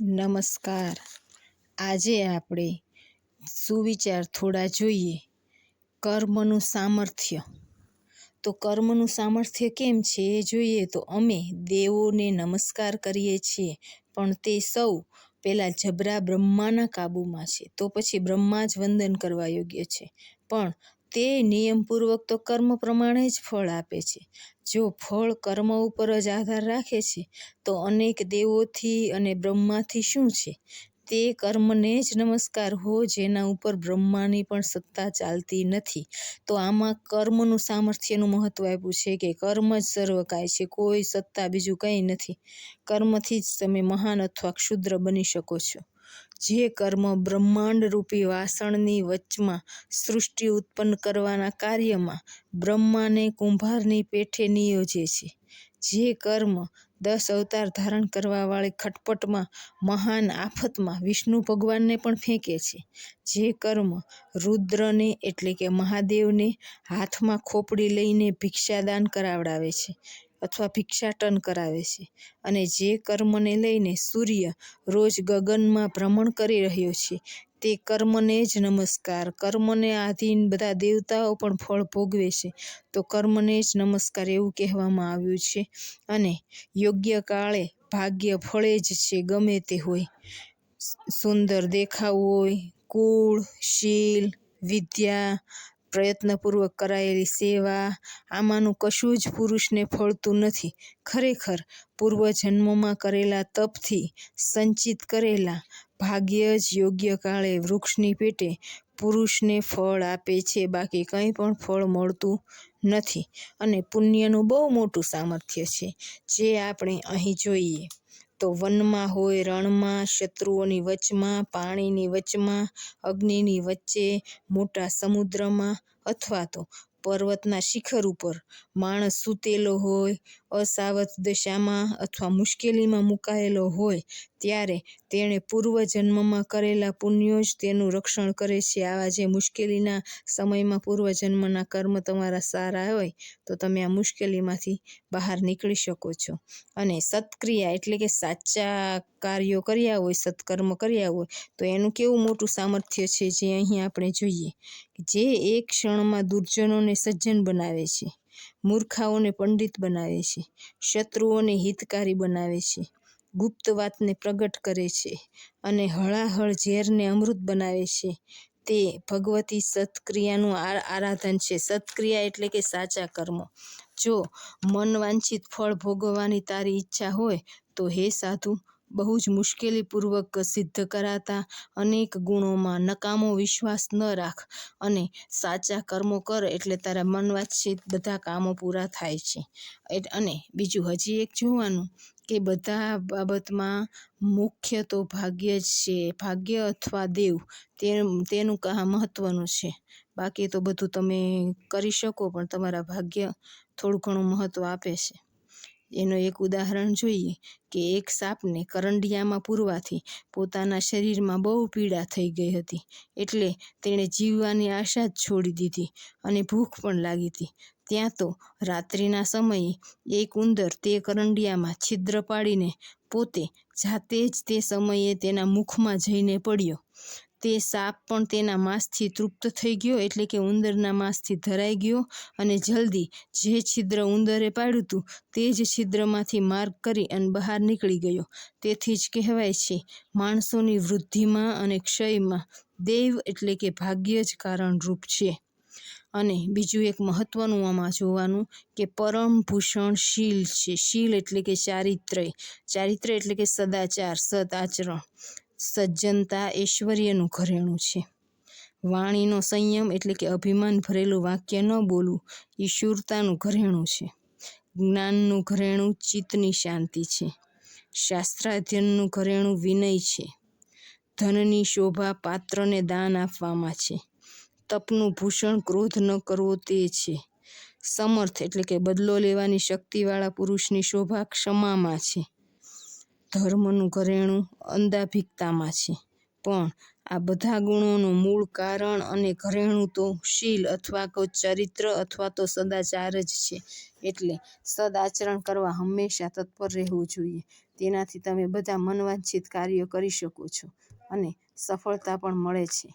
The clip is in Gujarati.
નમસ્કાર. આજે આપણે સુવિચાર થોડા જોઈએ. કર્મનું સામર્થ્ય. તો કર્મનું સામર્થ્ય કેમ છે એ જોઈએ તો અમે દેવોને નમસ્કાર કરીએ છીએ, પણ તે સૌ પહેલાં જબરા બ્રહ્માના કાબૂમાં છે. તો પછી બ્રહ્મા જ વંદન કરવા યોગ્ય છે. પણ તે નિયમપૂર્વક તો કર્મ પ્રમાણે જ ફળ આપે છે. જો ફળ કર્મ ઉપર જ આધાર રાખે છે, તો અનેક દેવોથી અને બ્રહ્માથી શું છે? તે કર્મને જ નમસ્કાર હો, જેના ઉપર બ્રહ્માની પણ સત્તા ચાલતી નથી. તો આમાં કર્મનું સામર્થ્યનું મહત્વ આપ્યું છે કે કર્મ જ સર્વકાય છે, કોઈ સત્તા બીજું કંઈ નથી. કર્મથી જ તમે મહાન અથવા ક્ષુદ્ર બની શકો છો. જે કર્મ બ્રહ્માંડરૂપી વાસણની વચમાં સૃષ્ટિ ઉત્પન્ન કરવાના કાર્યમાં બ્રહ્માને કુંભારની પેઠે નિયોજે છે. જે કર્મ દસ અવતાર ધારણ કરવાવાળી ખટપટમાં, મહાન આફતમાં વિષ્ણુ ભગવાનને પણ ફેંકે છે. જે કર્મ રુદ્રને એટલે કે મહાદેવને હાથમાં ખોપડી લઈને ભિક્ષાદાન કરાવડાવે છે. અથવા ભિક્ષાટન કરાવે છે. અને જે કર્મને લઈને સૂર્ય રોજ ગગનમાં ભ્રમણ કરી રહ્યો છે, તે કર્મને જ નમસ્કાર. કર્મને આધીન બધા દેવતાઓ પણ ફળ ભોગવે છે. તો કર્મને જ નમસ્કાર એવું કહેવામાં આવ્યું છે. અને યોગ્ય કાળે ભાગ્ય ફળે જ છે, ગમે તે હોય. સુંદર દેખાવ હોય, કુળ, શીલ, વિદ્યા પ્રયત્નપૂર્વક કરાયેલી સેવા આમાંનું કશું જ પુરુષને ફળતું નથી. ખરેખર, પૂર્વજન્મમાં કરેલા તપથી સંચિત કરેલા ભાગ્ય જ યોગ્ય કાળે વૃક્ષની પેટે પુરુષને ફળ આપે છે. બાકી કંઈ પણ ફળ મળતું નથી અને પુણ્યનું બહુ મોટું સામર્થ્ય છે, જે આપણે અહીં જોઈએ. તો વનમાં હોય રણમાં શત્રુઓની વચમાં પાણીની વચમાં અગ્નિની વચ્ચે મોટા સમુદ્રમાં અથવા તો પર્વતના શિખર ઉપર. માણસ સૂતેલો હોય, અસાવધ દશામાં અથવા મુશ્કેલીમાં મુકાયેલો હોય, ત્યારે તેણે પૂર્વજન્મમાં કરેલા પુણ્યો જ તેનું રક્ષણ કરે છે. આવા જે મુશ્કેલીના સમયમાં પૂર્વજન્મના કર્મ તમારા સારા હોય, તો તમે આ મુશ્કેલીમાંથી બહાર નીકળી શકો છો. અને સત્ક્રિયા એટલે કે સાચા કાર્યો કર્યા હોય, સત્કર્મ કર્યા હોય, તો એનું કેવું મોટું સામર્થ્ય છે જે અહીં આપણે જોઈએ? જે એક ક્ષણમાં દુર્જનોને સજ્જન બનાવે છે, મૂર્ખાઓને પંડિત બનાવે છે, શત્રુઓને હિતકારી બનાવે છે, ગુપ્ત વાતને પ્રગટ કરે છે અને હળાહળ ઝેરને અમૃત બનાવે છે, તે ભગવતી સત્ક્રિયાનું આરાધન છે. સત્ક્રિયા એટલે કે સાચા કર્મો. જો મન વાંછિત ફળ ભોગવવાની તારી ઈચ્છા હોય, તો હે સાધુ બહુ જ મુશ્કેલીપૂર્વક સિદ્ધ કરાતા અનેક ગુણોમાં નકામો વિશ્વાસ ન રાખ અને સાચા કર્મો કર એટલે તારા મન વાંછિત બધા કામો પૂરા થાય છે. અને બીજું હજી એક જોવાનું કે બધા બાબતમાં મુખ્ય તો ભાગ્ય જ છે, ભાગ્ય અથવા દેવ તેનું કહા મહત્ત્વનું છે. બાકી તો બધું તમે કરી શકો, પણ તમારા ભાગ્ય થોડું ઘણું મહત્ત્વ આપે છે. એનું એક ઉદાહરણ જોઈએ કે એક સાપને કરંડિયામાં પૂરવાથી પોતાના શરીરમાં બહુ પીડા થઈ ગઈ હતી. એટલે તેણે જીવવાની આશા જ છોડી દીધી અને ભૂખ પણ લાગી હતી. ત્યાં તો રાત્રિના સમયે એક ઉંદર તે કરંડિયામાં છિદ્ર પાડીને પોતે જાતે જ તે સમયે તેના મુખમાં જઈને પડ્યો. તે સાપ પણ તેના માંસથી તૃપ્ત થઈ ગયો એટલે કે ઉંદરના માંસથી ધરાઈ ગયો અને જલ્દી જે છિદ્ર ઉંદરે પાડ્યું હતું તે જ છિદ્રમાંથી માર્ગ કરી અને બહાર નીકળી ગયો. તેથી જ કહેવાય છે, માણસોની વૃદ્ધિમાં અને ક્ષયમાં દૈવ એટલે કે ભાગ્ય જ કારણરૂપ છે. અને બીજું એક મહત્વનું આમાં જોવાનું કે પરમ ભૂષણ શીલ છે. શીલ એટલે કે ચારિત્ર્ય. ચારિત્ર્ય એટલે કે સદાચાર સદ આચરણ સજ્જનતા ઐશ્વર્યનું ઘરેણું છે. વાણીનો સંયમ એટલે કે અભિમાન ભરેલું વાક્ય ન બોલવું એ શૂરતાનું ઘરેણું છે. જ્ઞાનનું ઘરેણું ચિત્તની શાંતિ છે. શાસ્ત્રાધ્યનનું ઘરેણું વિનય છે. ધનની શોભા પાત્રને દાન આપવામાં છે. તપનું ભૂષણ ક્રોધ ન કરવો તે છે. સમર્થ એટલે કે બદલો લેવાની શક્તિવાળા પુરુષની શોભા ક્ષમામાં છે. ધર્મનું ઘરેણું અંધાભિકતામાં છે. પણ આ બધા ગુણોનું મૂળ કારણ અને ઘરેણું તો શીલ અથવા તો ચરિત્ર અથવા તો સદાચાર જ છે. એટલે સદાચરણ કરવા હંમેશા તત્પર રહેવું જોઈએ. તેનાથી તમે બધા મનવાંછિત કાર્યો કરી શકો છો અને સફળતા પણ મળે છે.